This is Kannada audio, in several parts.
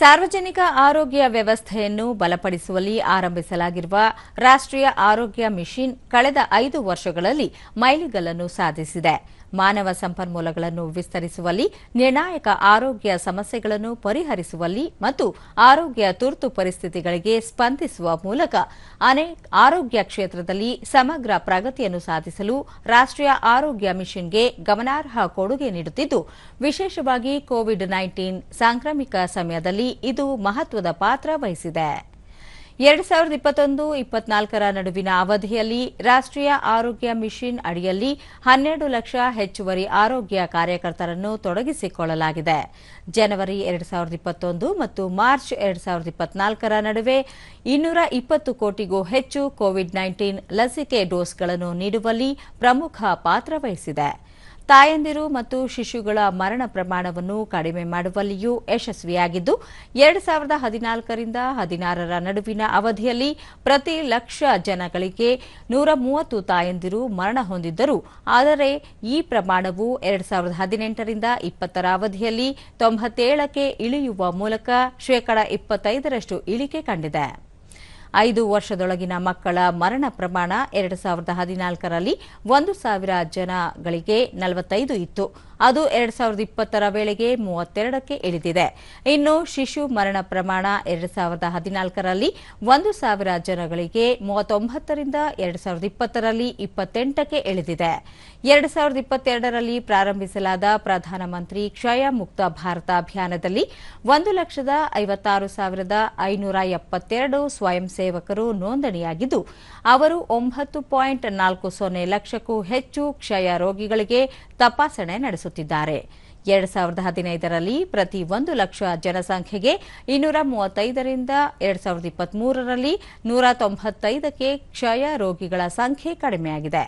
ಸಾರ್ವಜನಿಕ ಆರೋಗ್ಯ ವ್ಯವಸ್ಥೆಯನ್ನು ಬಲಪಡಿಸುವಲ್ಲಿ ಆರಂಭಿಸಲಾಗಿರುವ ರಾಷ್ಟ್ರೀಯ ಆರೋಗ್ಯ ಮಿಷನ್ ಕಳೆದ ಐದು ವರ್ಷಗಳಲ್ಲಿ ಮೈಲಿಗಲ್ಲನ್ನು ಸಾಧಿಸಿದೆ. ಮಾನವ ಸಂಪನ್ಮೂಲಗಳನ್ನು ವಿಸ್ತರಿಸುವಲ್ಲಿ, ನಿರ್ಣಾಯಕ ಆರೋಗ್ಯ ಸಮಸ್ಯೆಗಳನ್ನು ಪರಿಹರಿಸುವಲ್ಲಿ ಮತ್ತು ಆರೋಗ್ಯ ತುರ್ತು ಪರಿಸ್ಥಿತಿಗಳಿಗೆ ಸ್ಪಂದಿಸುವ ಮೂಲಕ ಅನೇಕ ಆರೋಗ್ಯ ಕ್ಷೇತ್ರದಲ್ಲಿ ಸಮಗ್ರ ಪ್ರಗತಿಯನ್ನು ಸಾಧಿಸಲು ರಾಷ್ಟ್ರೀಯ ಆರೋಗ್ಯ ಮಿಷನ್ಗೆ ಗಮನಾರ್ಹ ಕೊಡುಗೆ ನೀಡುತ್ತಿದ್ದು, ವಿಶೇಷವಾಗಿ ಕೋವಿಡ್ ನೈನ್ಟೀನ್ ಸಾಂಕ್ರಾಮಿಕ ಸಮಯದಲ್ಲಿ ಇದು ಮಹತ್ವದ ಪಾತ್ರ ವಹಿಸಿದೆ. ಎರಡು ಸಾವಿರದ ಇಪ್ಪತ್ತೊಂದು, ಇಪ್ಪತ್ನಾಲ್ಕರ ನಡುವಿನ ಅವಧಿಯಲ್ಲಿ ರಾಷ್ಟ್ರೀಯ ಆರೋಗ್ಯ ಮಿಷನ್ ಅಡಿಯಲ್ಲಿ ಹನ್ನೆರಡು ಲಕ್ಷ ಹೆಚ್ಚುವರಿ ಆರೋಗ್ಯ ಕಾರ್ಯಕರ್ತರನ್ನು ತೊಡಗಿಸಿಕೊಳ್ಳಲಾಗಿದೆ. ಜನವರಿ ಎರಡು ಸಾವಿರದ ಇಪ್ಪತ್ತೊಂದು ಮತ್ತು ಮಾರ್ಚ್ ಎರಡು ಸಾವಿರದ ಇಪ್ಪತ್ನಾಲ್ಕರ ನಡುವೆ ಇನ್ನೂರ ಇಪ್ಪತ್ತು ಕೋಟಿಗೂ ಹೆಚ್ಚು ಕೋವಿಡ್ ನೈನ್ಟೀನ್ ಲಸಿಕೆ ಡೋಸ್ಗಳನ್ನು ನೀಡುವಲ್ಲಿ ಪ್ರಮುಖ ಪಾತ್ರ ವಹಿಸಿದೆ. ತಾಯಂದಿರು ಮತ್ತು ಶಿಶುಗಳ ಮರಣ ಪ್ರಮಾಣವನ್ನು ಕಡಿಮೆ ಮಾಡುವಲ್ಲಿಯೂ ಯಶಸ್ವಿಯಾಗಿದ್ದು, ಎರಡು ಸಾವಿರದ ಹದಿನಾಲ್ಕರಿಂದ ಹದಿನಾರರ ನಡುವಿನ ಅವಧಿಯಲ್ಲಿ ಪ್ರತಿ ಲಕ್ಷ ಜನಗಳಿಗೆ ನೂರ ಮೂವತ್ತು ತಾಯಂದಿರು ಮರಣ ಹೊಂದಿದ್ದರು. ಆದರೆ, ಈ ಪ್ರಮಾಣವು ಎರಡು ಸಾವಿರದ ಹದಿನೆಂಟರಿಂದ ಇಪ್ಪತ್ತರ ಅವಧಿಯಲ್ಲಿ ತೊಂಬತ್ತೇಳಕ್ಕೆ ಇಳಿಯುವ ಮೂಲಕ ಶೇಕಡ ಇಪ್ಪತ್ತೈದರಷ್ಟು ಇಳಿಕೆ ಕಂಡಿದೆ. ಐದು ವರ್ಷದೊಳಗಿನ ಮಕ್ಕಳ ಮರಣ ಪ್ರಮಾಣ ಎರಡು ಸಾವಿರದ ಹದಿನಾಲ್ಕರಲ್ಲಿ ಒಂದು ಸಾವಿರ ಜನಗಳಿಗೆ ನಲವತ್ತೈದು ಇತ್ತು. ಅದು ಎರಡ್ ಸಾವಿರದ ಇಪ್ಪತ್ತರ ವೇಳೆಗೆ ಮೂವತ್ತೆರಡಕ್ಕೆ ಇಳಿದಿದೆ. ಇನ್ನು ಶಿಶು ಮರಣ ಪ್ರಮಾಣ ಎರಡ್ ಸಾವಿರದ ಹದಿನಾಲ್ಕರಲ್ಲಿ ಒಂದು ಸಾವಿರ ಜನಗಳಿಗೆ ಮೂವತ್ತೊಂಬತ್ತರಿಂದ ಎರಡ್ ಸಾವಿರದ ಇಪ್ಪತ್ತರಲ್ಲಿ ಇಪ್ಪತ್ತೆಂಟಕ್ಕೆ ಇಳಿದಿದೆ. ಎರಡ್ ಸಾವಿರದ ಇಪ್ಪತ್ತೆರಡರಲ್ಲಿ ಪ್ರಾರಂಭಿಸಲಾದ ಪ್ರಧಾನಮಂತ್ರಿ ಕ್ಷಯ ಮುಕ್ತ ಭಾರತ ಅಭಿಯಾನದಲ್ಲಿ ಒಂದು ಲಕ್ಷದ ಐವತ್ತಾರು ಸಾವಿರದ ಐನೂರ ಎಪ್ಪತ್ತೆರಡು ಸ್ವಯಂ ಸೇವಕರು ನೋಂದಣಿಯಾಗಿದ್ದು, ಅವರು ಒಂಬತ್ತು ಪಾಯಿಂಟ್ ನಾಲ್ಕು ಸೊನ್ನೆ ಲಕ್ಷಕ್ಕೂ ಹೆಚ್ಚು ಕ್ಷಯ ರೋಗಿಗಳಿಗೆ ತಪಾಸಣೆ ನಡೆಸುತ್ತಿದ್ದಾರೆ. ಎರಡ್ ಸಾವಿರದ ಹದಿನೈದರಲ್ಲಿ ಪ್ರತಿ ಒಂದು ಲಕ್ಷ ಜನಸಂಖ್ಯೆಗೆ ಇನ್ನೂರ ಮೂವತ್ತೈದರಿಂದ ಎರಡ್ ಸಾವಿರದ ಇಪ್ಪತ್ಮೂರರಲ್ಲಿ ನೂರ ತೊಂಬತ್ತೈದಕ್ಕೆ ಕ್ಷಯ ರೋಗಿಗಳ ಸಂಖ್ಯೆ ಕಡಿಮೆಯಾಗಿದೆ.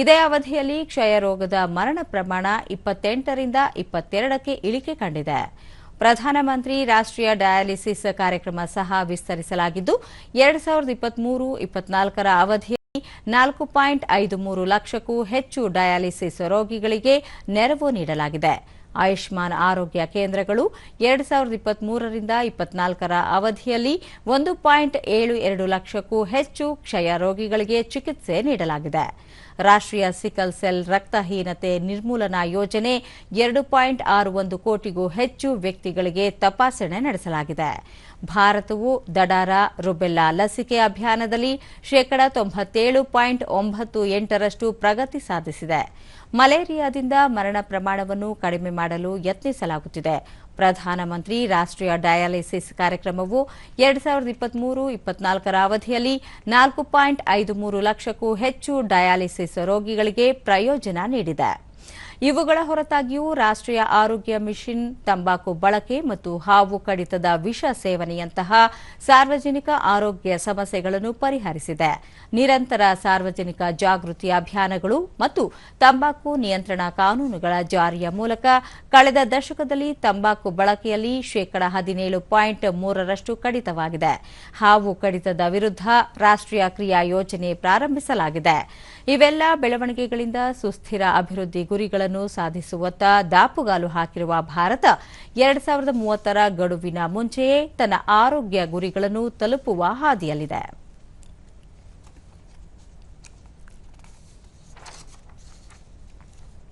ಇದೇ ಅವಧಿಯಲ್ಲಿ ಕ್ಷಯ ರೋಗದ ಮರಣ ಪ್ರಮಾಣ ಇಪ್ಪತ್ತೆಂಟರಿಂದ ಇಪ್ಪತ್ತೆರಡಕ್ಕೆ ಇಳಿಕೆ ಕಂಡಿದೆ. ಪ್ರಧಾನಮಂತ್ರಿ ರಾಷ್ಟ್ರೀಯ ಡಯಾಲಿಸಿಸ್ ಕಾರ್ಯಕ್ರಮ ಸಹ ವಿಸ್ತರಿಸಲಾಗಿದ್ದು, ಎರಡ್ ಸಾವಿರದ ಇಪ್ಪತ್ಮೂರು, ಇಪ್ಪತ್ನಾಲ್ಕರ ಅವಧಿಯಲ್ಲಿ ನಾಲ್ಕು ಪಾಯಿಂಟ್ ಐದು ಮೂರು ಲಕ್ಷಕ್ಕೂ ಹೆಚ್ಚು ಡಯಾಲಿಸಿಸ್ ರೋಗಿಗಳಿಗೆ ನೆರವು ನೀಡಲಾಗಿದೆ. ಆಯುಷ್ಮಾನ್ ಆರೋಗ್ಯ ಕೇಂದ್ರಗಳು ಎರಡ್ ಸಾವಿರದ ಇಪ್ಪತ್ತ್ ಮೂರರಿಂದ ಇಪ್ಪತ್ನಾಲ್ಕರ ಅವಧಿಯಲ್ಲಿ ಒಂದು ಪಾಯಿಂಟ್ ಏಳು ಎರಡು ಲಕ್ಷಕ್ಕೂ ಹೆಚ್ಚು ಕ್ಷಯ ರೋಗಿಗಳಿಗೆ ಚಿಕಿತ್ಸೆ ನೀಡಲಾಗಿದೆ. ರಾಷ್ಟ್ರೀಯ ಸಿಕಲ್ ಸೆಲ್ ರಕ್ತಹೀನತೆ ನಿರ್ಮೂಲನಾ ಯೋಜನೆ ಎರಡು ಪಾಯಿಂಟ್ ಆರು ಒಂದು ಕೋಟಿಗೂ ಹೆಚ್ಚು ವ್ಯಕ್ತಿಗಳಿಗೆ ತಪಾಸಣೆ ನಡೆಸಲಾಗಿದೆ. ಭಾರತವು ದಡಾರ ರುಬೆಲ್ಲಾ ಲಸಿಕೆ ಅಭಿಯಾನದಲ್ಲಿ ಶೇಕಡಾ ತೊಂಬತ್ತೇಳು ಪಾಯಿಂಟ್ ಒಂಬತ್ತು ಎಂಟರಷ್ಟು ಪ್ರಗತಿ ಸಾಧಿಸಿದೆ. ಮಲೇರಿಯಾದಿಂದ ಮರಣ ಪ್ರಮಾಣವನ್ನು ಕಡಿಮೆ ಮಾಡಲು ಯತ್ನಿಸಲಾಗುತ್ತಿದೆ. ಪ್ರಧಾನಮಂತ್ರಿ ರಾಷ್ಟ್ರೀಯ ಡಯಾಲಿಸಿಸ್ ಕಾರ್ಯಕ್ರಮವು ಎರಡ್ ಸಾವಿರದ ಇಪ್ಪತ್ಮೂರು, ಇಪ್ಪತ್ನಾಲ್ಕರ ಅವಧಿಯಲ್ಲಿ ನಾಲ್ಕು ಪಾಯಿಂಟ್ ಐದು ಮೂರು ಲಕ್ಷಕ್ಕೂ ಹೆಚ್ಚು ಡಯಾಲಿಸಿಸ್ ರೋಗಿಗಳಿಗೆ ಪ್ರಯೋಜನ ನೀಡಿದೆ. ಇವುಗಳ ಹೊರತಾಗಿಯೂ ರಾಷ್ಟ್ರೀಯ ಆರೋಗ್ಯ ಮಿಷನ್ ತಂಬಾಕು ಬಳಕೆ ಮತ್ತು ಹಾವು ಕಡಿತದ ವಿಷ ಸೇವನೆಯಂತಹ ಸಾರ್ವಜನಿಕ ಆರೋಗ್ಯ ಸಮಸ್ಯೆಗಳನ್ನು ಪರಿಹರಿಸಿದೆ. ನಿರಂತರ ಸಾರ್ವಜನಿಕ ಜಾಗೃತಿ ಅಭಿಯಾನಗಳು ಮತ್ತು ತಂಬಾಕು ನಿಯಂತ್ರಣ ಕಾನೂನುಗಳ ಜಾರಿಯ ಮೂಲಕ ಕಳೆದ ದಶಕದಲ್ಲಿ ತಂಬಾಕು ಬಳಕೆಯಲ್ಲಿ ಶೇಕಡ ಹದಿನೇಳು ಪಾಯಿಂಟ್ ಮೂರರಷ್ಟು ಕಡಿತವಾಗಿದೆ. ಹಾವು ಕಡಿತದ ವಿರುದ್ಧ ರಾಷ್ಟ್ರೀಯ ಕ್ರಿಯಾ ಯೋಜನೆ ಪ್ರಾರಂಭಿಸಲಾಗಿದೆ. ಇವೆಲ್ಲ ಬೆಳವಣಿಗೆಗಳಿಂದ ಸುಸ್ಥಿರ ಅಭಿವೃದ್ಧಿ ಗುರಿಗಳನ್ನು ಸಾಧಿಸುವತ್ತ ದಾಪುಗಾಲು ಹಾಕಿರುವ ಭಾರತ ಎರಡ್ ಸಾವಿರದ ಮೂವತ್ತರ ಗಡುವಿನ ಮುಂಚೆಯೇ ತನ್ನ ಆರೋಗ್ಯ ಗುರಿಗಳನ್ನು ತಲುಪುವ ಹಾದಿಯಲ್ಲಿದೆ.